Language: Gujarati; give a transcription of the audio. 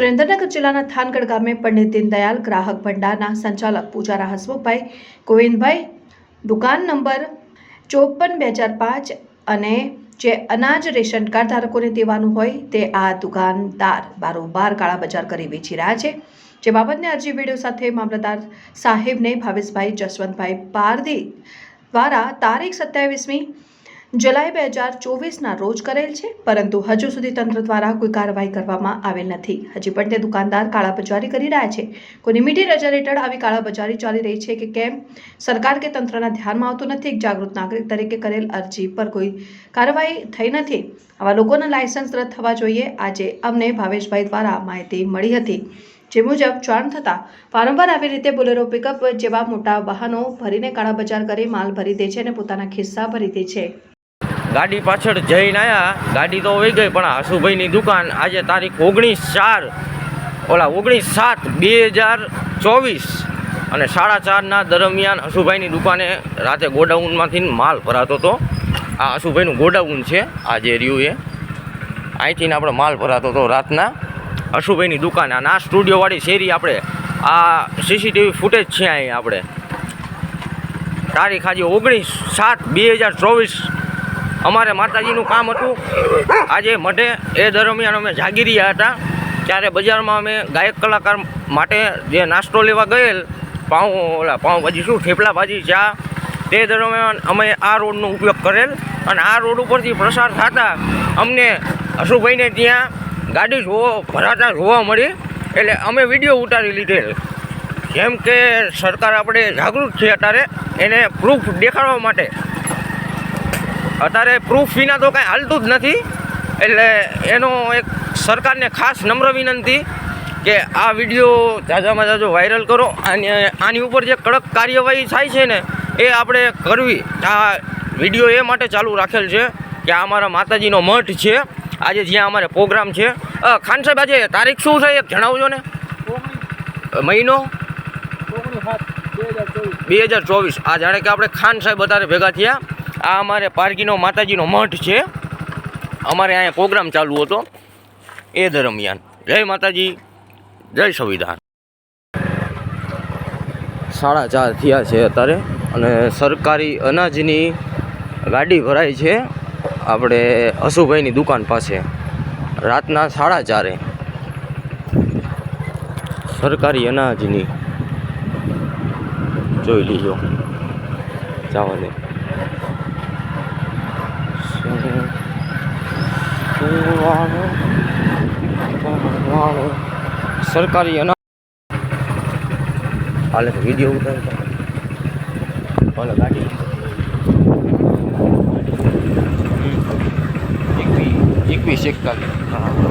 સુરેન્દ્રનગર જિલ્લાના થાનગઢ ગામે પંડિત દીનદયાલ ગ્રાહક ભંડારના સંચાલક પૂજારા હસમુખભાઈ ગોવિંદભાઈ, દુકાન નંબર ચોપન બે હજાર પાંચ અને જે અનાજ રેશન કાર્ડ ધારકોને દેવાનું હોય તે આ દુકાનદાર બારોબાર કાળા બજાર કરી વેચી રહ્યા છે. જે બાબતને અરજી વીડિયો સાથે મામલતદાર સાહેબને ભાવેશભાઈ જસવંતભાઈ પારદી દ્વારા તારીખ સત્યાવીસમી જુલાઈ બે હજાર ચોવીસના રોજ કરેલ છે, પરંતુ હજુ સુધી તંત્ર દ્વારા કોઈ કાર્યવાહી કરવામાં આવેલ નથી. હજી પણ તે દુકાનદાર કાળાબજારી કરી રહ્યા છે. કોઈ મીઠી રજા હેઠળ આવી કાળાબજારી ચાલી રહી છે કે કેમ? સરકાર કે તંત્રના ધ્યાનમાં આવતું નથી. એક જાગૃત નાગરિક તરીકે કરેલ અરજી પર કોઈ કાર્યવાહી થઈ નથી. આવા લોકોના લાયસન્સ રદ થવા જોઈએ. આજે અમને ભાવેશભાઈ દ્વારા માહિતી મળી હતી. જે મુજબ જાણ થતાં વારંવાર આવી રીતે બોલેરો પિકઅપ જેવા મોટા વાહનો ભરીને કાળા બજાર કરી માલ ભરી દે છે અને પોતાના ખિસ્સા ભરી દે છે. ગાડી પાછળ જઈને આવ્યા ગાડી તો વહી ગઈ, પણ આશુભાઈની દુકાન આજે તારીખ ઓગણીસ ચાર, ઓલા ઓગણીસ સાત બે હજાર ચોવીસ. અને સાડા ચારના દરમિયાન હસુભાઈની દુકાને રાતે ગોડાઉનમાંથી માલ ભરાતો હતો. આ હસુભાઈનું ગોડાઉન છે, આ જે રહ્યું એ. અહીંથી આપણે માલ ભરાતો હતો રાતના. હસુભાઈની દુકાન અને આ સ્ટુડિયોવાળી શેરી આપણે. આ સીસીટીવી ફૂટેજ છે અહીં આપણે. તારીખ આજે ઓગણીસ સાત બે હજાર ચોવીસ. અમારે માતાજીનું કામ હતું. આજે મઢે એ દરમિયાન અમે જાગી રહ્યા હતા. ત્યારે બજારમાં અમે ગાયક કલાકાર માટે જે નાસ્તો લેવા ગયેલ, પાઉં, ઓલા પાઉંભાજી શું, થેપલા ભાજી, ચા, તે દરમિયાન અમે આ રોડનો ઉપયોગ કરેલ અને આ રોડ ઉપરથી પ્રસાર થતા અમને અશુભાઈને ત્યાં ગાડી જોવો, ભરાતા જોવા મળી. એટલે અમે વીડિયો ઉતારી લીધેલ. જેમ કે સરકાર આપણે જાગૃત છે અત્યારે, એને પ્રૂફ દેખાડવા માટે. અત્યારે પ્રૂફ વિના તો કાંઈ હાલતું જ નથી. એટલે એનો એક સરકારને ખાસ નમ્ર વિનંતી કે આ વીડિયો જાજામાં જાજો વાયરલ કરો. અને આની ઉપર જે કડક કાર્યવાહી થાય છે ને એ આપણે કરવી. આ વીડિયો એ માટે ચાલુ રાખેલ છે કે આ અમારા માતાજીનો મઠ છે. આજે જ્યાં અમારે પ્રોગ્રામ છે. ખાન સાહેબ આજે તારીખ શું છે એક જણાવજો ને? મહિનો? બે હજાર ચોવીસ. આ જાણે કે આપણે ખાન સાહેબ અત્યારે ભેગા થયા. આ અમારે પારગીનો માતાજીનો મઠ છે. અમારે અહીંયા પ્રોગ્રામ ચાલુ હતો. એ દરમિયાન. જય માતાજી. જય સંવિધાન. સાડા ચાર થયા છે અત્યારે અને સરકારી અનાજની ગાડી ભરાઈ છે. આપણે અશુભાઈની દુકાન પાસે. રાતના સાડા ચારે. સરકારી અનાજની. જોઈ લીજો. જવા સરકારી અનાજ. હાલે તો વીડિયો ઉતારી હાલે ગાડી. એકવીસ એકતાલીસ. હા.